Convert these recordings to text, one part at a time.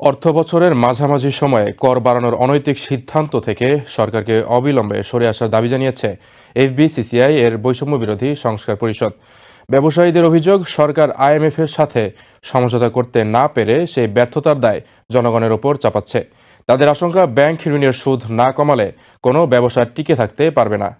অর্থ বছরের মাঝামাঝি সময়ে কর বাড়ানোর অনৈতিক সিদ্ধান্ত থেকে সরকারকে অবিলম্বে সরে আসার দাবি জানিয়েছে এফবিসিসিআই এর বৈষম্য বিরোধী সংস্কার পরিষদ। ব্যবসায়ীদের অভিযোগ, সরকার আইএমএফ এর সাথে সমঝোতা করতে না পেরে সেই ব্যর্থতার দায় জনগণের ওপর চাপাচ্ছে। তাদের আশঙ্কা, ব্যাংক ঋণের সুদ না কমালে কোনো ব্যবসা টিকে থাকতে পারবে না।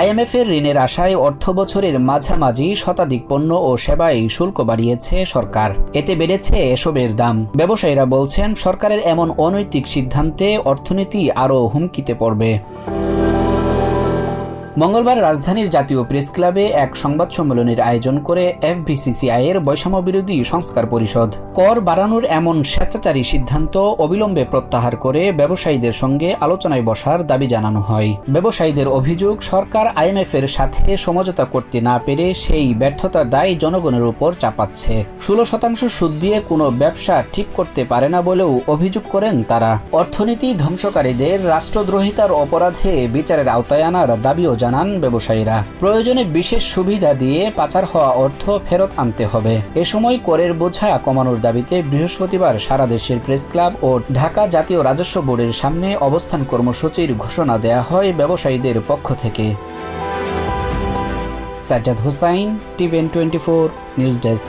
আইএমএফ এর ঋণের আশায় অর্থ বছরের মাঝামাঝি শতাধিক পণ্য ও সেবায় শুল্ক বাড়িয়েছে সরকার। এতে বেড়েছে এসবের দাম। ব্যবসায়ীরা বলছেন, সরকারের এমন অনৈতিক সিদ্ধান্তে অর্থনীতি আরও হুমকিতে পড়বে। মঙ্গলবার রাজধানীর জাতীয় প্রেস ক্লাবে এক সংবাদ সম্মেলনের আয়োজন করে এফবিসিসিআই এর বৈষম্য বিরোধী সংস্কার পরিষদ। কর বাড়ানোর এমন স্বেচ্ছাচারী সিদ্ধান্ত অবিলম্বে প্রত্যাহার করে ব্যবসায়ীদের সঙ্গে আলোচনায় বসার দাবি জানানো হয়। ব্যবসায়ীদের অভিযোগ, সরকার আইএমএফ এর সাথে সমঝোতা করতে না পেরে সেই ব্যর্থতার দায় জনগণের উপর চাপাচ্ছে। ষোলো শতাংশ সুদ দিয়ে কোনো ব্যবসা ঠিক করতে পারে না বলেও অভিযোগ করেন তারা। অর্থনীতি ধ্বংসকারীদের রাষ্ট্রদ্রোহিতার অপরাধে বিচারের আওতায় আনার দাবিও জানান ব্যবসায়ীরা। প্রয়োজনে বিশেষ সুবিধা দিয়ে পাচার হওয়া অর্থ ফেরত আনতে হবে। এ সময় করের বোঝা কমানোর দাবিতে বৃহস্পতিবার সারা দেশের প্রেস ক্লাব ও ঢাকা জাতীয় রাজস্ব বোর্ডের সামনে অবস্থান কর্মসূচির ঘোষণা দেয়া হয় ব্যবসায়ীদের পক্ষ থেকে। Sajjad Hossain TVN twenty four, news desk.